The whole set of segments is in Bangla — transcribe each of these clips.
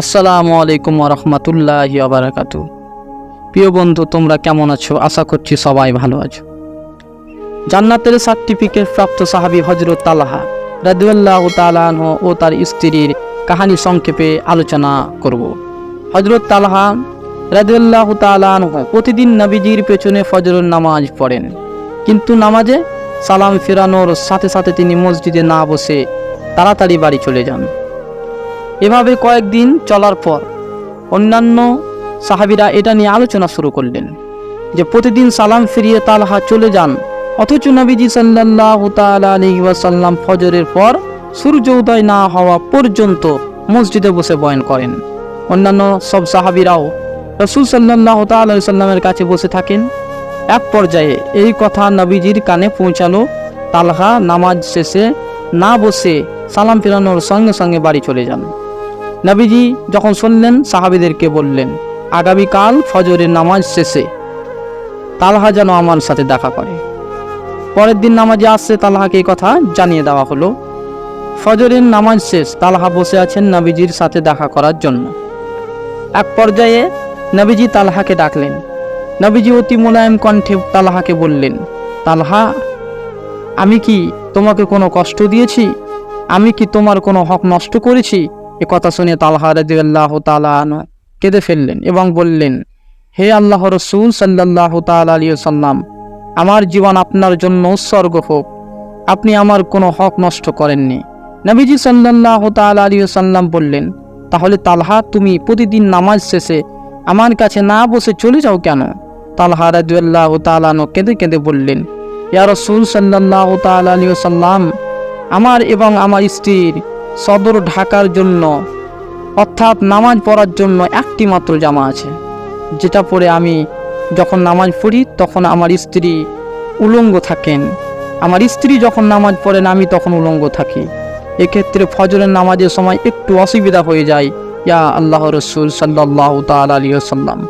আসসালামু আলাইকুম রহমতুল্লাহ আবরাকাতু প্রিয় বন্ধু, তোমরা কেমন আছো? আশা করছি সবাই ভালো আছো। জান্নাতের সার্টিফিকেট প্রাপ্ত সাহাবি হজরত তালাহা রাদিউল্লাহ তালাহ ও তার স্ত্রীর কাহানি সংক্ষেপে আলোচনা করব। হজরত তালাহা রাদিউল্লাহ তালাহ প্রতিদিন নবীজির পেছনে ফজরের নামাজ পড়েন। কিন্তু নামাজে সালাম ফেরানোর সাথে সাথে তিনি মসজিদে না বসে তাড়াতাড়ি বাড়ি চলে যান। এভাবে কয়েকদিন চলার পর অন্যান্য সাহাবিরা এটা নিয়ে আলোচনা শুরু করলেন যে প্রতিদিন সালাম ফিরিয়ে তালহা চলে যান, অথচ নবীজি সাল্লাহ আলহিবাসাল্লাম ফজরের পর সূর্য উদয় না হওয়া পর্যন্ত মসজিদে বসে বয়ন করেন। অন্যান্য সব সাহাবিরাও রসুল সাল্লাহ সাল্লামের কাছে বসে থাকেন। এক পর্যায়ে এই কথা নবীজির কানে পৌঁছালো, তালহা নামাজ শেষে না বসে সালাম ফেরানোর সঙ্গে সঙ্গে বাড়ি চলে যান। নবীজি যখন শুনলেন, সাহাবিদেরকে বললেন, আগামীকাল ফজরের নামাজ শেষে তালহা যেন আমার সাথে দেখা করে। পরের দিন নামাজে আসছে, তালহাকে এই কথা জানিয়ে দেওয়া হলো। ফজরের নামাজ শেষ, তালহা বসে আছেন নবীজির সাথে দেখা করার জন্য। এক পর্যায়ে নবীজি তালহাকে ডাকলেন। নবীজি অতি মোলায়েম কণ্ঠে তালহাকে বললেন, তালহা, আমি কি তোমাকে কোনো কষ্ট দিয়েছি? আমি কি তোমার কোনো হক নষ্ট করেছি? এ কথা শুনে তালহা রাদিয়াল্লাহ তাআলা আনহু কেঁদে ফেললেন এবং বললেন, হে আল্লাহ রসুল সাল্লাহ সাল্লাম আমার জীবন আপনার জন্য উৎসর্গ হোক। আপনি আমার কোনো হক নষ্ট করেননি। নবীজি সাল্লাহ সাল্লাম বললেন, তাহলে তালহা, তুমি প্রতিদিন নামাজ শেষে আমার কাছে না বসে চলে যাও কেন? তালহা রাদিয়াল্লাহ তাআলা আনহু কেঁদে কেঁদে বললেন, ইয়া রসুল সাল্লাহ আলাইহি সাল্লাম আমার এবং আমার স্ত্রীর সদর ঢাকার জন্য, অর্থাৎ নামাজ পড়ার জন্য একটি মাত্র জামা আছে। যেটা পরে আমি যখন নামাজ পড়ি, তখন আমার স্ত্রী উলঙ্গ থাকেন। আমার স্ত্রী যখন নামাজ পড়েন, আমি তখন উলঙ্গ থাকি। এক্ষেত্রে ফজরের নামাজের সময় একটু অসুবিধা হয়ে যায়, ইয়া আল্লাহ রসুল সাল্লাহ তাল আলী সাল্লাম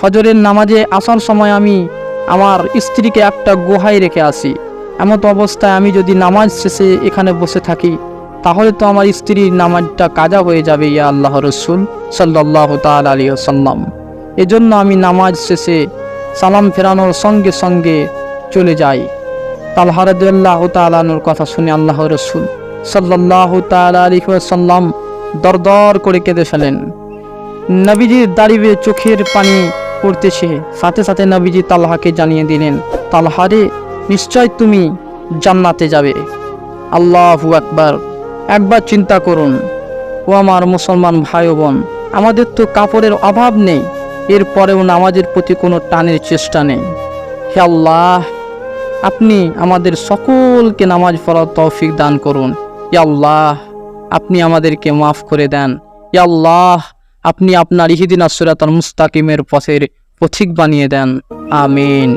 ফজরের নামাজে আসার সময় আমি আমার স্ত্রীকে একটা গুহায় রেখে আসি। এমত অবস্থায় আমি যদি নামাজ শেষে এখানে বসে থাকি তাহলে তো আমার স্ত্রীর নামাজটা কাজা হয়ে যাবে, ইয়া আল্লাহ রসুল সাল্লাহ তাল আলী সাল্লাম এজন্য আমি নামাজ শেষে সালাম ফেরানোর সঙ্গে সঙ্গে চলে যাই। তালহারদুল্লাহ তালানুর কথা শুনে আল্লাহ রসুল সাল্লাহ সাল্লাম দর দর করে কেঁদে ফেলেন। নবীজির দাঁড়িয়ে চোখের পানি পড়তেছে, সাথে সাথে নবীজি তালহাকে জানিয়ে দিলেন তালহারে নিশ্চয় তুমি জান্নাতে যাবে। আল্লাহু আকবার। একবার চিন্তা করুন, ও আমার মুসলমান ভাই বোন, আমাদের তো কাপড়ের অভাব নেই এরপরেও নামাজের প্রতি কোনো টানের চেষ্টা নেই। হে আল্লাহ, আপনি আমাদের সকলকে নামাজ পড়ার তৌফিক দান করুন। আল্লাহ, আপনি আমাদেরকে মাফ করে দেন। আল্লাহ, আপনি আপনার ইহিদিন আসুরাতাল মুস্তাকিমের পথের পথিক বানিয়ে দেন। আমিন।